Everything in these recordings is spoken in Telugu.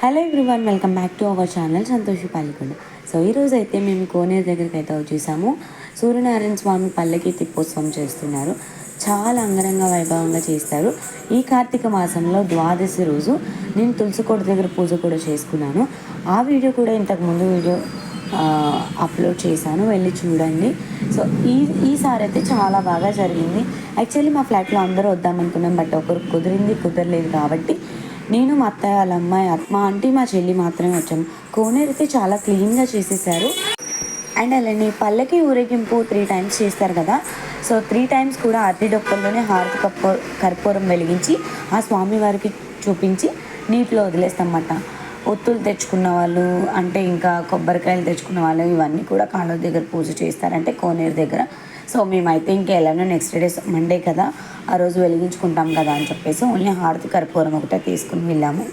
Hello everyone welcome back to our channel Santoshi Palgonda so ఈరోజు అయితే మేము కోనేరు దగ్గరికి అయితే వచ్చేసాము. సూర్యనారాయణ స్వామి పల్లకి తిప్పోత్సవం చేస్తున్నారు. చాలా అంగరంగ వైభవంగా చేస్తారు. ఈ కార్తీక మాసంలో ద్వాదశి రోజు నేను తులసికోట దగ్గర పూజ కూడా చేసుకున్నాను. ఆ వీడియో కూడా ఇంతకు ముందు వీడియో అప్లోడ్ చేశాను. వెళ్ళి చూడండి. సో ఈ ఈసారి అయితే చాలా బాగా జరిగింది. యాక్చువల్లీ మా ఫ్లాట్లో అందరూ వద్దామనుకున్నాం బట్ ఒకరు కుదిరింది కుదరలేదు కాబట్టి నేను మా అత్తయ్య వాళ్ళ అమ్మాయి మా ఆంటీ మా చెల్లి మాత్రమే వచ్చాము. కోనేరు అయితే చాలా క్లీన్గా చేసేసారు అండ్ అలానే పల్లకి ఊరేగింపు త్రీ టైమ్స్ చేస్తారు కదా. సో త్రీ టైమ్స్ కూడా అరటి డొక్కల్లోనే హారతి కర్పూ కర్పూరం వెలిగించి ఆ స్వామివారికి చూపించి నీటిలో వదిలేస్తామన్నమాట. ఒత్తులు తెచ్చుకున్న వాళ్ళు అంటే ఇంకా కొబ్బరికాయలు తెచ్చుకున్న వాళ్ళు ఇవన్నీ కూడా కాళ్ళ దగ్గర పూజ చేస్తారంటే కోనేరు దగ్గర. సో మేమైతే ఇంకా ఎలానో నెక్స్ట్ డే మండే కదా ఆ రోజు వెలిగించుకుంటాం కదా అని చెప్పేసి ఓన్లీ హారతి కర్పూరం ఒకటే తీసుకుని వెళ్ళాము.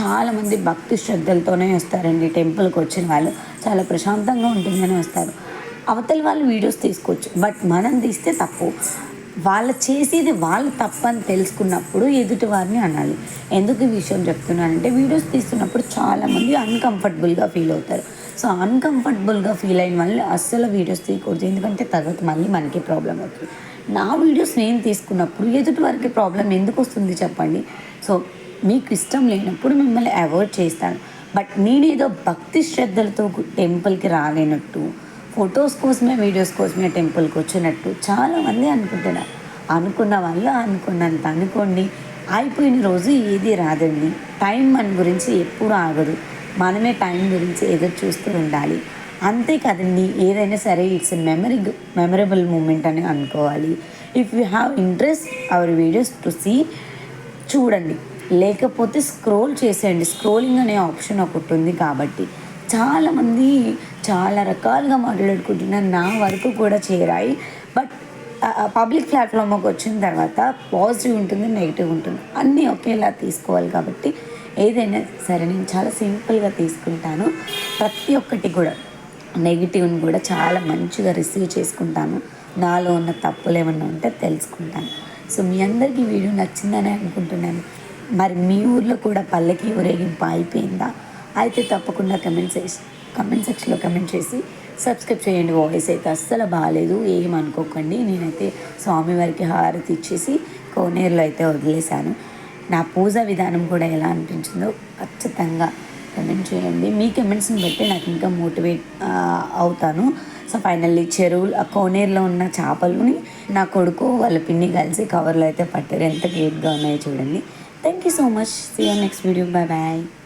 చాలామంది భక్తి శ్రద్ధలతోనే వస్తారండి టెంపుల్కి వచ్చిన వాళ్ళు. చాలా ప్రశాంతంగా ఉంటుందని వస్తారు. అవతల వాళ్ళు వీడియోస్ తీసుకోవచ్చు బట్ మనం తీస్తే తప్పు. వాళ్ళు చేసేది వాళ్ళు తప్పని తెలుసుకున్నప్పుడు ఎదుటి వారిని అనాలి. ఎందుకు ఈ విషయం చెప్తున్నానంటే వీడియోస్ తీస్తున్నప్పుడు చాలామంది అన్కంఫర్టబుల్గా ఫీల్ అవుతారు. సో అన్కంఫర్టబుల్గా ఫీల్ అయిన వాళ్ళు అస్సలు వీడియోస్ తీయకూడదు. ఎందుకంటే తర్వాత మళ్ళీ మనకి ప్రాబ్లం అవుతుంది. నా వీడియోస్ నేను తీసుకున్నప్పుడు ఎదుటి వారికి ప్రాబ్లం ఎందుకు వస్తుంది చెప్పండి? సో మీకు ఇష్టం లేనప్పుడు మిమ్మల్ని అవాయిడ్ చేస్తాను. బట్ నేనేదో భక్తి శ్రద్ధలతో టెంపుల్కి రాలేనట్టు ఫొటోస్ కోసమే వీడియోస్ కోసమే టెంపుల్కి వచ్చినట్టు చాలామంది అనుకుంటున్నారు అనుకున్న వాళ్ళు అనుకున్నంత అనుకోండి అయిపోయిన రోజు ఏది రాదండి. టైం మన గురించి ఎప్పుడు ఆగదు. మనమే టైం గురించి ఎదురు చూస్తూ ఉండాలి. అంతే కదండి ఏదైనా సరే ఇట్స్ మెమరీ మెమరబుల్ మూమెంట్ అని అనుకోవాలి. If you have interest our videos to see చూడండి. లేకపోతే స్క్రోల్ చేసేయండి. స్క్రోలింగ్ అనే ఆప్షన్ ఒకటి ఉంది కాబట్టి. చాలామంది చాలా రకాలుగా మాట్లాడుకుంటున్నారు నా వరకు కూడా చేరాయి. బట్ పబ్లిక్ ప్లాట్ఫామ్కి వచ్చిన తర్వాత పాజిటివ్ ఉంటుంది నెగిటివ్ ఉంటుంది. అన్నీ ఒకేలా తీసుకోవాలి కాబట్టి ఏదైనా సరే నేను చాలా సింపుల్గా తీసుకుంటాను. ప్రతి ఒక్కటి కూడా నెగిటివ్ని కూడా చాలా మంచిగా రిసీవ్ చేసుకుంటాను. నాలో ఉన్న తప్పులు ఏమన్నా ఉంటే తెలుసుకుంటాను. సో మీ అందరికీ వీడియో నచ్చిందని అనుకుంటున్నాను. మరి మీ ఊర్లో కూడా పల్లకి ఊరేగింపు అయిపోయిందా? అయితే తప్పకుండా కమెంట్ చేసి కమెంట్ సెక్షన్లో కమెంట్ చేసి సబ్స్క్రైబ్ చేయండి వాయిస్ అయితే అస్సలు బాగాలేదు ఏమనుకోకండి అనుకోకండి. నేనైతే స్వామివారికి హారతి ఇచ్చేసి కోనేరులో అయితే వదిలేశాను. నా పూజ విధానం కూడా ఎలా అనిపించిందో ఖచ్చితంగా కమెంట్ చేయండి. మీ కమెంట్స్ని బట్టి నాకు ఇంకా మోటివేట్ అవుతాను. సో ఫైనల్లీ చెరువులు ఆ కోనేరులో ఉన్న చేపలని నా కొడుకు వాళ్ళ పిన్ని కలిసి కవర్లో అయితే పట్టారు. ఎంత క్యూట్గా ఉన్నాయో చూడండి. Thank you so much see you next video bye bye